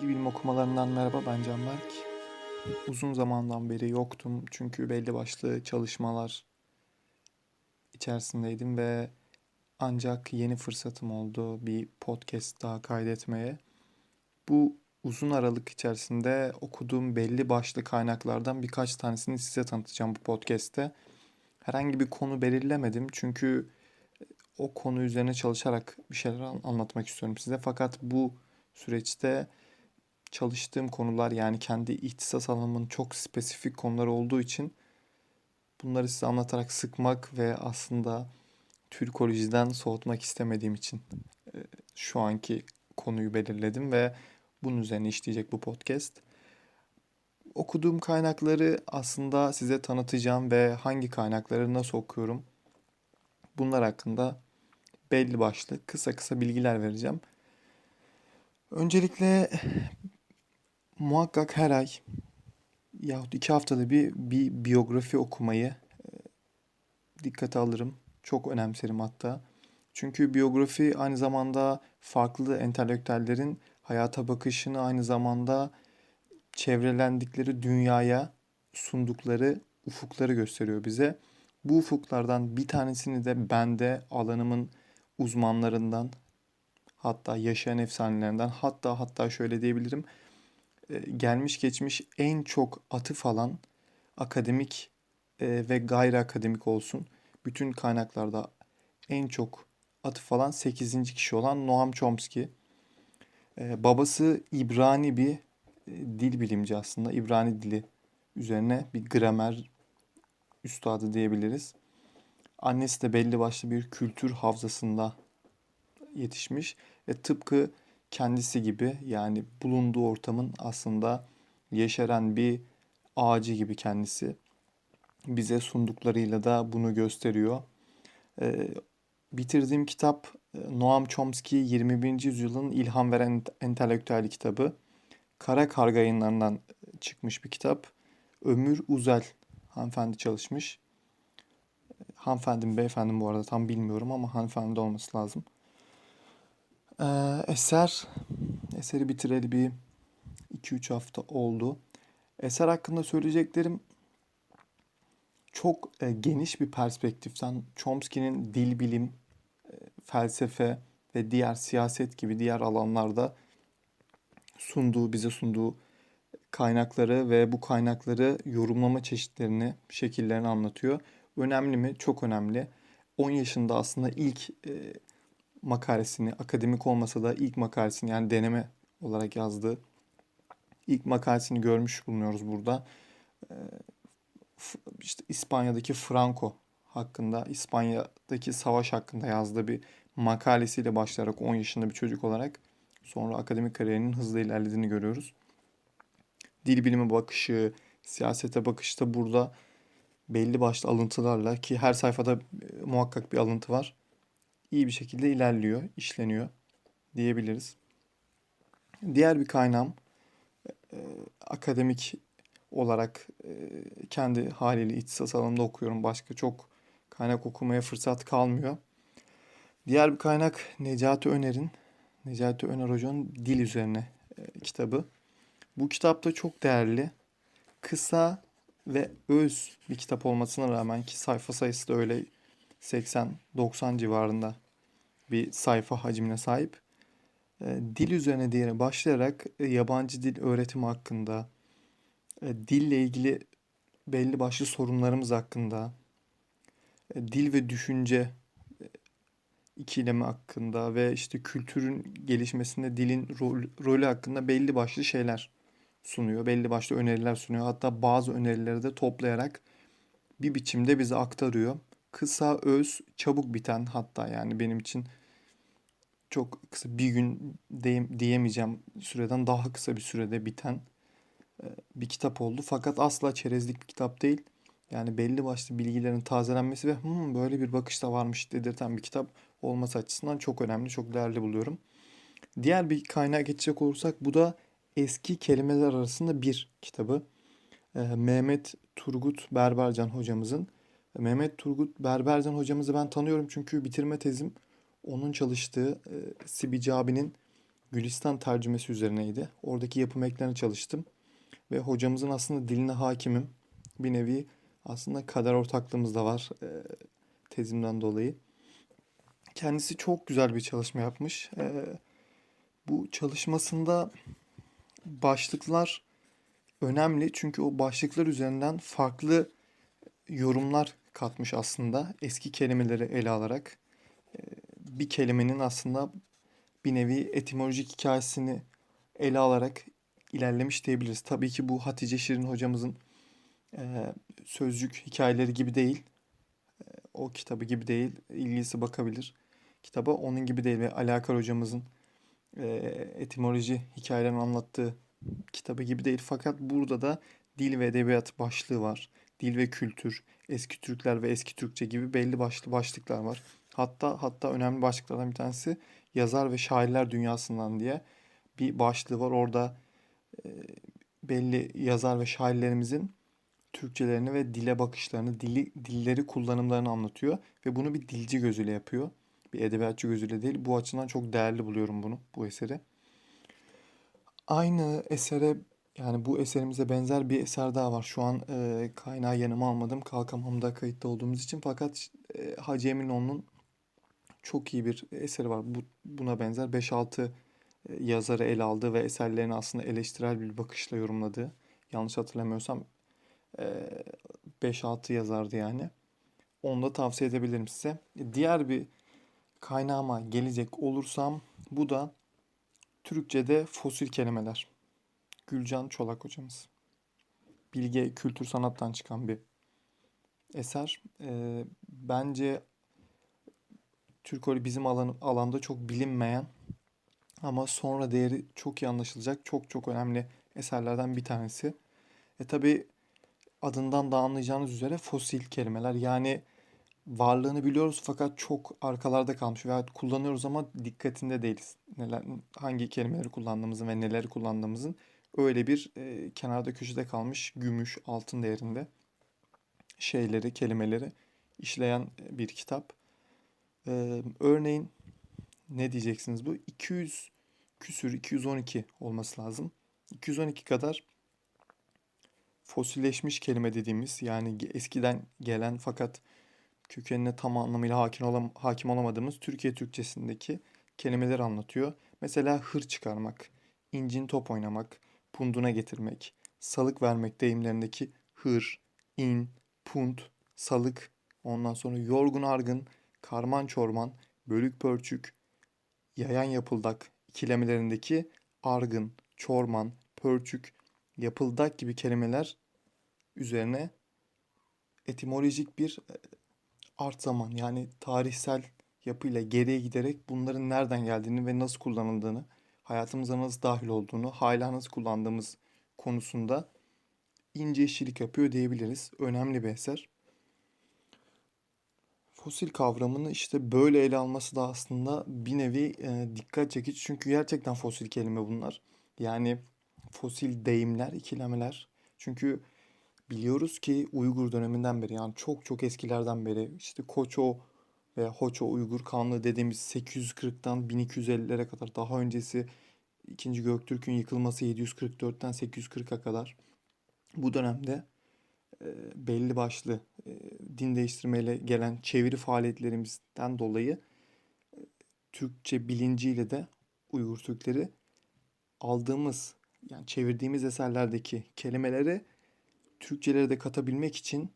Dil bilim okumalarından merhaba ben Canberk. Uzun zamandan beri yoktum çünkü belli başlı çalışmalar içerisindeydim ve ancak yeni fırsatım oldu bir podcast daha kaydetmeye. Bu uzun aralık içerisinde okuduğum belli başlı kaynaklardan birkaç tanesini size tanıtacağım bu podcast'te. Herhangi bir konu belirlemedim çünkü o konu üzerine çalışarak bir şeyler anlatmak istiyorum size. Fakat bu süreçte çalıştığım konular yani kendi ihtisas alanımın çok spesifik konular olduğu için bunları size anlatarak sıkmak ve aslında Türkolojiden soğutmak istemediğim için e, şu anki konuyu belirledim ve bunun üzerine işleyecek bu podcast. Okuduğum kaynakları aslında size tanıtacağım ve hangi kaynakları nasıl okuyorum bunlar hakkında belli başlı kısa kısa bilgiler vereceğim. Öncelikle muhakkak her ay yahut iki haftada bir bir biyografi okumayı e, dikkate alırım. Çok önemserim hatta. Çünkü biyografi aynı zamanda farklı entelektüellerin hayata bakışını aynı zamanda çevrelendikleri dünyaya sundukları ufukları gösteriyor bize. Bu ufuklardan bir tanesini de bende alanımın uzmanlarından hatta yaşayan efsanelerinden hatta hatta şöyle diyebilirim gelmiş geçmiş en çok atıf alan akademik e, ve gayri akademik olsun bütün kaynaklarda en çok atıf alan 8. kişi olan Noam Chomsky. E, babası İbrani bir dil bilimci aslında. İbrani dili üzerine bir gramer üstadı diyebiliriz. Annesi de belli başlı bir kültür havzasında yetişmiş. ve tıpkı kendisi gibi yani bulunduğu ortamın aslında yeşeren bir ağacı gibi kendisi. Bize sunduklarıyla da bunu gösteriyor. Ee, bitirdiğim kitap e, Noam Chomsky 21. yüzyılın ilham veren entelektüel kitabı. Kara Karga yayınlarından çıkmış bir kitap. Ömür Uzel hanımefendi çalışmış. Hanımefendi mi beyefendi bu arada tam bilmiyorum ama hanımefendi olması lazım. Ee, eser, eseri bitireli bir 2-3 hafta oldu. Eser hakkında söyleyeceklerim çok e, geniş bir perspektiften Chomsky'nin dil bilim, e, felsefe ve diğer siyaset gibi diğer alanlarda sunduğu, bize sunduğu kaynakları ve bu kaynakları yorumlama çeşitlerini, şekillerini anlatıyor. Önemli mi? Çok önemli. 10 yaşında aslında ilk e, makalesini, akademik olmasa da ilk makalesini yani deneme olarak yazdığı ilk makalesini görmüş bulunuyoruz burada. Ee, işte İspanya'daki Franco hakkında, İspanya'daki savaş hakkında yazdığı bir makalesiyle başlayarak 10 yaşında bir çocuk olarak sonra akademik kariyerinin hızlı ilerlediğini görüyoruz. Dil bilimi bakışı, siyasete bakışı da burada belli başlı alıntılarla ki her sayfada e, muhakkak bir alıntı var iyi bir şekilde ilerliyor, işleniyor diyebiliriz. Diğer bir kaynağım e, akademik olarak e, kendi haliyle ihtisas alanında okuyorum. Başka çok kaynak okumaya fırsat kalmıyor. Diğer bir kaynak Necati Öner'in, Necati Öner Hoca'nın dil üzerine e, kitabı. Bu kitap da çok değerli. Kısa ve öz bir kitap olmasına rağmen ki sayfa sayısı da öyle 80-90 civarında bir sayfa hacmine sahip. E, dil üzerine diye başlayarak e, yabancı dil öğretimi hakkında, e, dille ilgili belli başlı sorunlarımız hakkında, dil ve düşünce ikilemi hakkında ve işte kültürün gelişmesinde dilin rol, rolü hakkında belli başlı şeyler sunuyor. Belli başlı öneriler sunuyor. Hatta bazı önerileri de toplayarak bir biçimde bize aktarıyor. Kısa, öz, çabuk biten hatta yani benim için çok kısa bir gün diyemeyeceğim süreden daha kısa bir sürede biten e, bir kitap oldu. Fakat asla çerezlik bir kitap değil. Yani belli başlı bilgilerin tazelenmesi ve hmm, böyle bir bakış da varmış dedirten bir kitap olması açısından çok önemli, çok değerli buluyorum. Diğer bir kaynağa geçecek olursak bu da eski kelimeler arasında bir kitabı. E, Mehmet Turgut Berbercan hocamızın. Mehmet Turgut Berbercan hocamızı ben tanıyorum çünkü bitirme tezim onun çalıştığı e, Sibi Cabi'nin Gülistan tercümesi üzerineydi. Oradaki yapım eklerine çalıştım. Ve hocamızın aslında diline hakimim. Bir nevi aslında kader ortaklığımız da var e, tezimden dolayı. Kendisi çok güzel bir çalışma yapmış. E, bu çalışmasında başlıklar önemli çünkü o başlıklar üzerinden farklı yorumlar katmış aslında eski kelimeleri ele alarak. E, bir kelimenin aslında bir nevi etimolojik hikayesini ele alarak ilerlemiş diyebiliriz. Tabii ki bu Hatice Şirin hocamızın e, sözcük hikayeleri gibi değil. E, o kitabı gibi değil. İlgisi bakabilir. Kitaba onun gibi değil ve Alakar hocamızın e, etimoloji hikayelerini anlattığı kitabı gibi değil. Fakat burada da dil ve edebiyat başlığı var. Dil ve kültür, eski Türkler ve eski Türkçe gibi belli başlı başlıklar var. Hatta hatta önemli başlıklardan bir tanesi yazar ve şairler dünyasından diye bir başlığı var. Orada e, belli yazar ve şairlerimizin Türkçelerini ve dile bakışlarını, dili, dilleri kullanımlarını anlatıyor ve bunu bir dilci gözüyle yapıyor. Bir edebiyatçı gözüyle değil. Bu açıdan çok değerli buluyorum bunu, bu eseri. Aynı esere yani bu eserimize benzer bir eser daha var. Şu an e, kaynağı yanıma almadım. Kalkamam'da kayıtta olduğumuz için. Fakat e, Hacı Eminoğlu'nun çok iyi bir eseri var. Bu, buna benzer 5-6 e, yazarı ele aldığı ve eserlerini aslında eleştirel bir bakışla yorumladığı. Yanlış hatırlamıyorsam e, 5-6 yazardı yani. Onu da tavsiye edebilirim size. Diğer bir kaynağıma gelecek olursam bu da Türkçe'de fosil kelimeler. Gülcan Çolak hocamız. Bilge Kültür Sanat'tan çıkan bir eser. E, bence Türkoli bizim alan, alanda çok bilinmeyen ama sonra değeri çok iyi anlaşılacak çok çok önemli eserlerden bir tanesi. E tabi adından da anlayacağınız üzere fosil kelimeler yani varlığını biliyoruz fakat çok arkalarda kalmış veya kullanıyoruz ama dikkatinde değiliz. Neler, hangi kelimeleri kullandığımızın ve neleri kullandığımızın öyle bir e, kenarda köşede kalmış gümüş, altın değerinde şeyleri, kelimeleri işleyen bir kitap. Ee, örneğin ne diyeceksiniz bu? 200 küsür 212 olması lazım. 212 kadar fosilleşmiş kelime dediğimiz yani eskiden gelen fakat kökenine tam anlamıyla hakim, olam hakim olamadığımız Türkiye Türkçesindeki kelimeleri anlatıyor. Mesela hır çıkarmak, incin top oynamak, punduna getirmek, salık vermek deyimlerindeki hır, in, punt, salık, ondan sonra yorgun argın, karman çorman, bölük pörçük, yayan yapıldak ikilemelerindeki argın, çorman, pörçük, yapıldak gibi kelimeler üzerine etimolojik bir e, art zaman yani tarihsel yapıyla geriye giderek bunların nereden geldiğini ve nasıl kullanıldığını, hayatımıza nasıl dahil olduğunu, hala nasıl kullandığımız konusunda ince işçilik yapıyor diyebiliriz. Önemli bir eser. Fosil kavramını işte böyle ele alması da aslında bir nevi e, dikkat çekici. Çünkü gerçekten fosil kelime bunlar. Yani fosil deyimler, ikilemeler. Çünkü biliyoruz ki Uygur döneminden beri yani çok çok eskilerden beri işte Koço ve Hoço Uygur Kanlı dediğimiz 840'tan 1250'lere kadar daha öncesi 2. Göktürk'ün yıkılması 744'ten 840'a kadar bu dönemde e, belli başlı e, din değiştirmeyle gelen çeviri faaliyetlerimizden dolayı e, Türkçe bilinciyle de Uygur Türkleri aldığımız yani çevirdiğimiz eserlerdeki kelimeleri Türkçelere de katabilmek için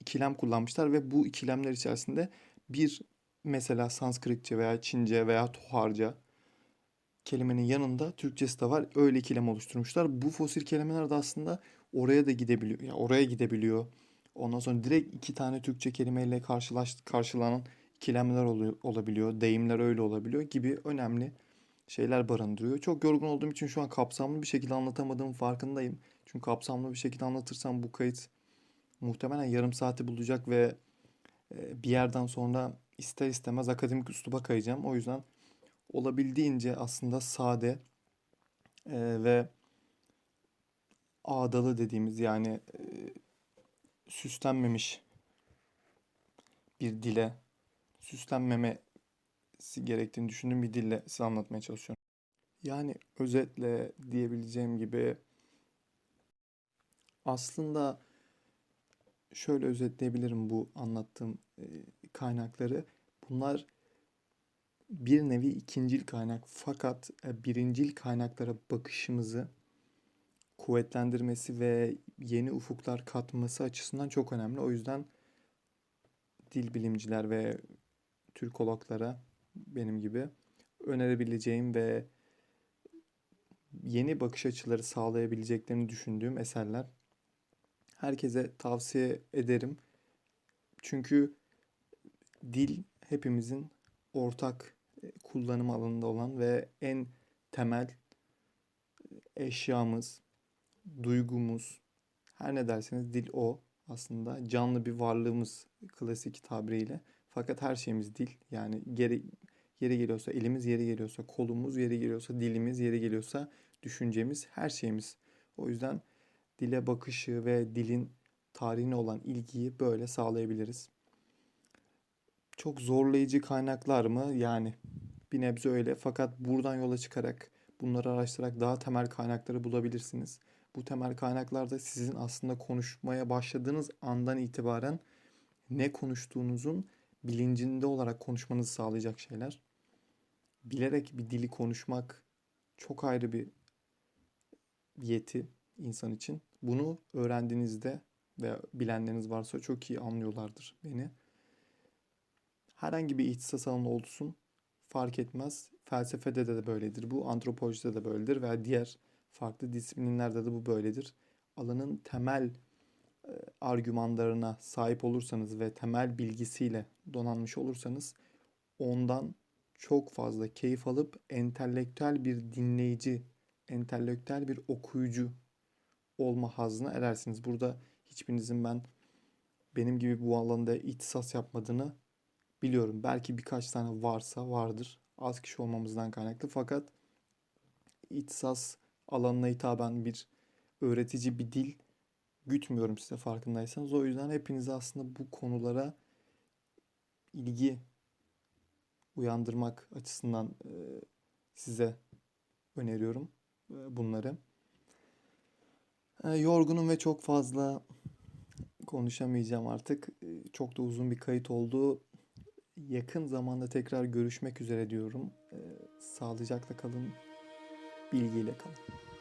ikilem kullanmışlar ve bu ikilemler içerisinde bir mesela Sanskritçe veya Çince veya Toharca kelimenin yanında Türkçesi de var. Öyle ikilem oluşturmuşlar. Bu fosil kelimeler de aslında oraya da gidebiliyor. Yani oraya gidebiliyor. Ondan sonra direkt iki tane Türkçe kelimeyle karşılaş, karşılanan ikilemler oluyor, olabiliyor. Deyimler öyle olabiliyor gibi önemli şeyler barındırıyor. Çok yorgun olduğum için şu an kapsamlı bir şekilde anlatamadığım farkındayım. Çünkü kapsamlı bir şekilde anlatırsam bu kayıt muhtemelen yarım saati bulacak ve bir yerden sonra ister istemez akademik üsluba kayacağım. O yüzden olabildiğince aslında sade ve ağdalı dediğimiz yani süslenmemiş bir dile, süslenmemesi gerektiğini düşündüğüm bir dille size anlatmaya çalışıyorum. Yani özetle diyebileceğim gibi aslında şöyle özetleyebilirim bu anlattığım e, kaynakları. Bunlar bir nevi ikincil kaynak fakat e, birincil kaynaklara bakışımızı kuvvetlendirmesi ve yeni ufuklar katması açısından çok önemli. O yüzden dil bilimciler ve Türkologlara benim gibi önerebileceğim ve yeni bakış açıları sağlayabileceklerini düşündüğüm eserler. Herkese tavsiye ederim. Çünkü dil hepimizin ortak e, kullanım alanında olan ve en temel eşyamız, duygumuz, her ne derseniz dil o aslında. Canlı bir varlığımız klasik tabiriyle. Fakat her şeyimiz dil. Yani geri, yeri geliyorsa elimiz, yeri geliyorsa kolumuz, yeri geliyorsa dilimiz, yeri geliyorsa düşüncemiz, her şeyimiz. O yüzden dile bakışı ve dilin tarihine olan ilgiyi böyle sağlayabiliriz. Çok zorlayıcı kaynaklar mı? Yani bir nebze öyle. Fakat buradan yola çıkarak, bunları araştırarak daha temel kaynakları bulabilirsiniz. Bu temel kaynaklar da sizin aslında konuşmaya başladığınız andan itibaren ne konuştuğunuzun bilincinde olarak konuşmanızı sağlayacak şeyler. Bilerek bir dili konuşmak çok ayrı bir yeti insan için. Bunu öğrendiğinizde ve bilenleriniz varsa çok iyi anlıyorlardır beni. Herhangi bir ihtisas alanı olsun fark etmez. Felsefede de, böyledir. Bu antropolojide de böyledir veya diğer farklı disiplinlerde de bu böyledir. Alanın temel e, argümanlarına sahip olursanız ve temel bilgisiyle donanmış olursanız ondan çok fazla keyif alıp entelektüel bir dinleyici, entelektüel bir okuyucu olma hazına erersiniz. Burada hiçbirinizin ben benim gibi bu alanda ihtisas yapmadığını biliyorum. Belki birkaç tane varsa vardır. Az kişi olmamızdan kaynaklı. Fakat ihtisas alanına hitaben bir öğretici bir dil gütmüyorum size farkındaysanız. O yüzden hepinizi aslında bu konulara ilgi uyandırmak açısından size öneriyorum bunları. E, yorgunum ve çok fazla konuşamayacağım artık. Çok da uzun bir kayıt oldu. Yakın zamanda tekrar görüşmek üzere diyorum. Sağlıcakla kalın, bilgiyle kalın.